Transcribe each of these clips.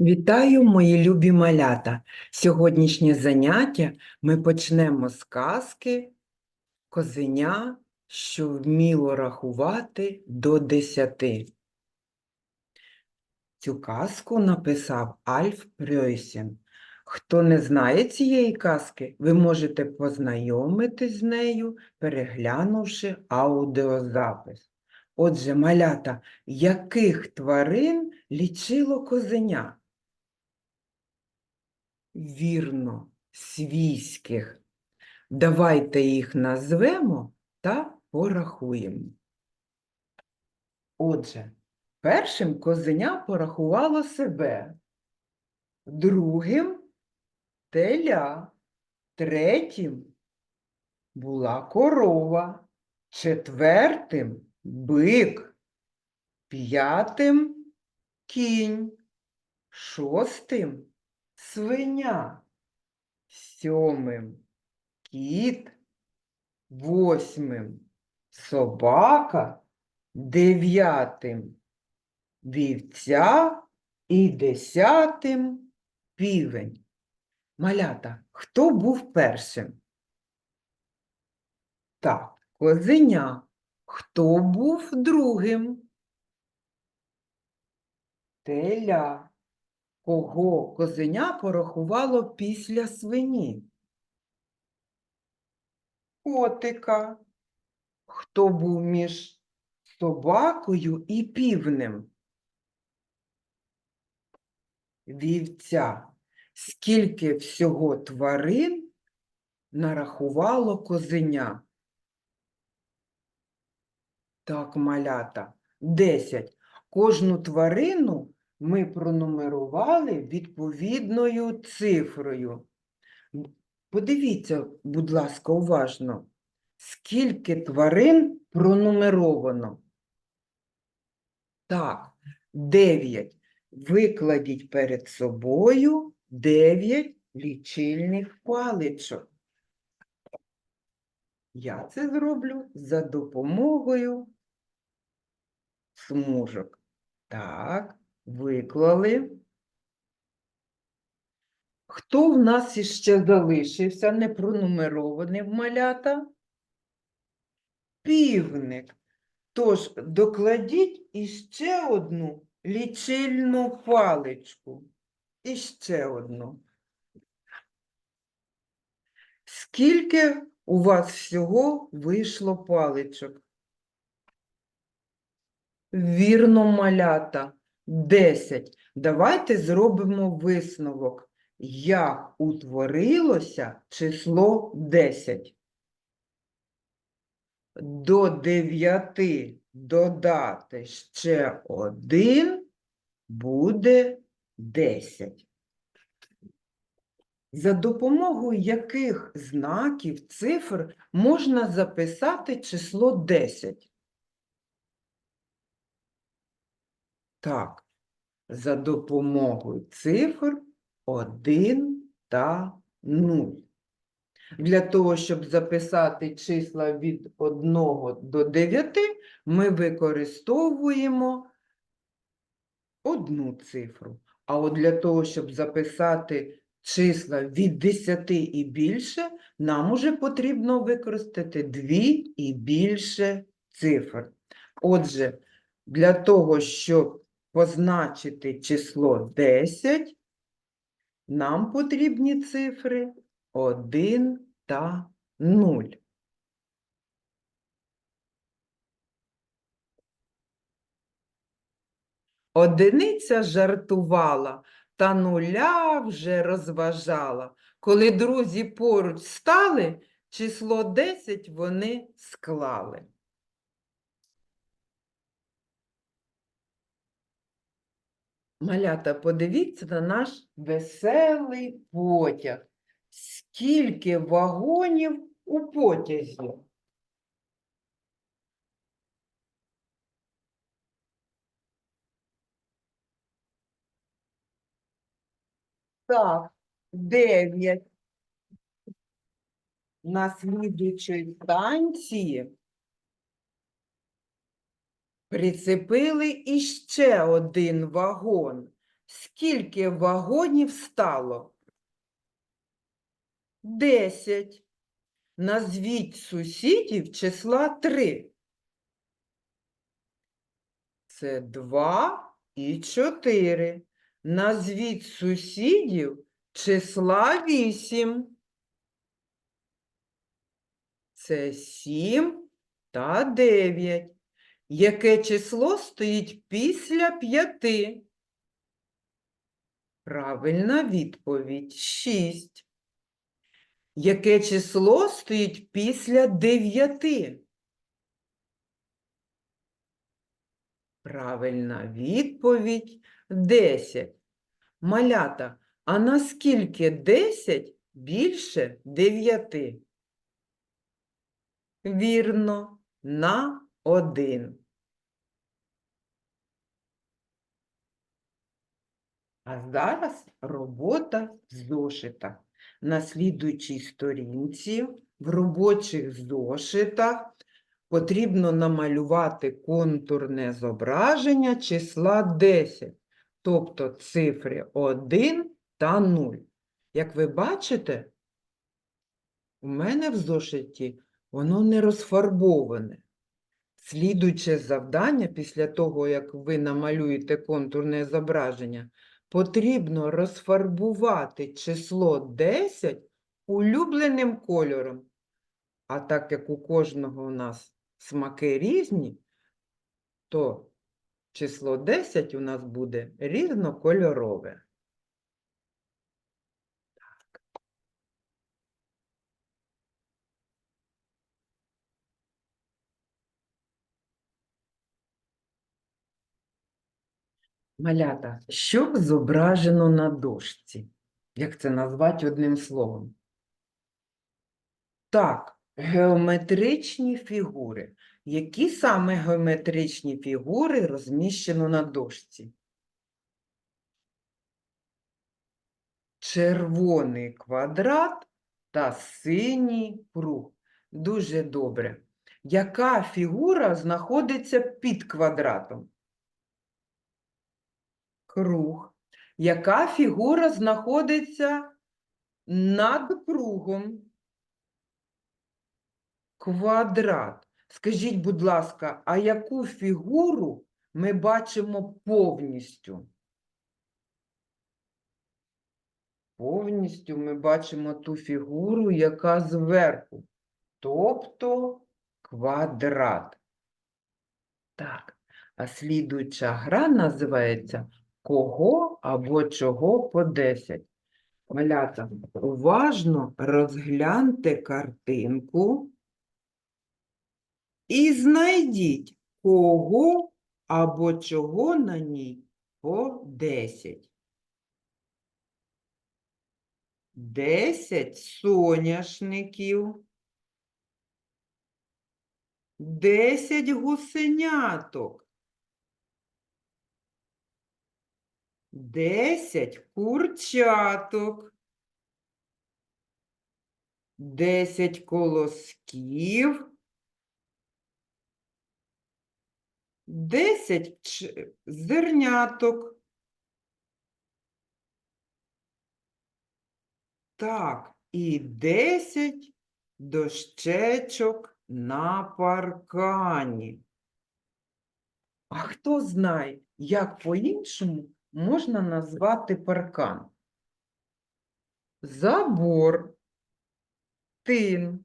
Вітаю, мої любі малята! Сьогоднішнє заняття ми почнемо з казки Козеня, що вміло рахувати до десяти. Цю казку написав Альф Пройсен. Хто не знає цієї казки, ви можете познайомитись з нею, переглянувши аудіозапис. Отже, малята, яких тварин лічило козеня? Вірно, свійських. Давайте їх назвемо та порахуємо. Отже, першим козеня порахувало себе, другим теля, третім була корова, четвертим бик, п'ятим кінь, шостим свиня, сьомим кіт, восьмим собака, дев'ятим вівця і десятим півень. Малята, хто був першим? Так, козеня. Хто був другим? Теля. Кого козеня порахувало після свині? Котика. Хто був між собакою і півнем? Вівця. Скільки всього тварин нарахувало козеня? Так, малята, десять. Кожну тварину ми пронумерували відповідною цифрою. Подивіться, будь ласка, уважно, скільки тварин пронумеровано. Так, 9. Викладіть перед собою 9 лічильних паличок. Я це зроблю за допомогою смужок. Так, виклали. Хто в нас іще залишився непронумерований в малята? Півник. Тож докладіть іще одну лічильну паличку. Іще одну. Скільки у вас всього вийшло паличок? Вірно, малята, 10. Давайте зробимо висновок. Як утворилося число 10? До 9 додати ще 1 буде 10. За допомогою яких знаків цифр можна записати число 10? Так, за допомогою цифр 1 та 0. Для того, щоб записати числа від 1 до 9, ми використовуємо одну цифру. А от для того, щоб записати числа від 10 і більше, нам уже потрібно використати 2 і більше цифр. Отже, для того, щоб позначити число 10, нам потрібні цифри 1 та 0. Одиниця жартувала, та нуля вже розважала. Коли друзі поруч стали, число 10 вони склали. Малята, подивіться на наш веселий потяг. Скільки вагонів у потязі? Так, дев'ять. На слідуючій станції прицепили іще один вагон. Скільки вагонів стало? Десять. Назвіть сусідів числа три. Це два і чотири. Назвіть сусідів числа вісім. Це сім та дев'ять. Яке число стоїть після п'яти? Правильна відповідь шість. Яке число стоїть після дев'яти? Правильна відповідь десять. Малята, а наскільки десять більше дев'яти? Вірно, на один. А зараз робота в зошитах. На слідуючій сторінці в робочих зошитах потрібно намалювати контурне зображення числа 10, тобто цифри 1 та 0. Як ви бачите, у мене в зошиті воно не розфарбоване. Слідуюче завдання після того, як ви намалюєте контурне зображення, потрібно розфарбувати число 10 улюбленим кольором. А так як у кожного у нас смаки різні, то число 10 у нас буде різнокольорове. Малята, що зображено на дошці? Як це назвати одним словом? Так, геометричні фігури. Які саме геометричні фігури розміщено на дошці? Червоний квадрат та синій круг. Дуже добре. Яка фігура знаходиться під квадратом? Круг. Яка фігура знаходиться над кругом? Квадрат. Скажіть, будь ласка, а яку фігуру ми бачимо повністю? Повністю ми бачимо ту фігуру, яка зверху, тобто квадрат. Так, а слідуюча гра називається Кого або чого по 10. Малята, уважно розгляньте картинку і знайдіть, кого або чого на ній по 10. 10 соняшників. 10 гусеняток. 10 курчаток. 10 колосків. 10 ч- зерняток. Так, і 10 дощечок на паркані. А хто знає, як по-іншому можна назвати паркан? Забор, тин.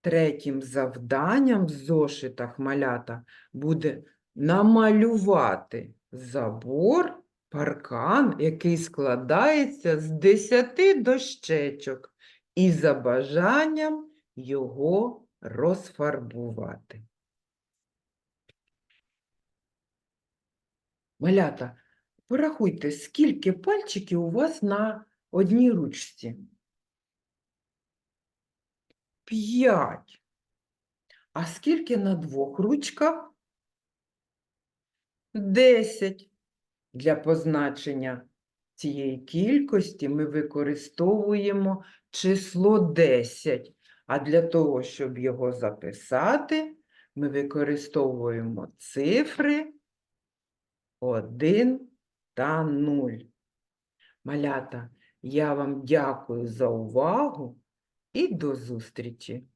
Третім завданням в зошитах малята буде намалювати забор, паркан, який складається з 10 дощечок, і за бажанням його розфарбувати. Малята, порахуйте, скільки пальчиків у вас на одній ручці? П'ять. А скільки на двох ручках? Десять. Для позначення цієї кількості ми використовуємо число 10. А для того, щоб його записати, ми використовуємо цифри 1 та 0. Малята, я вам дякую за увагу і до зустрічі!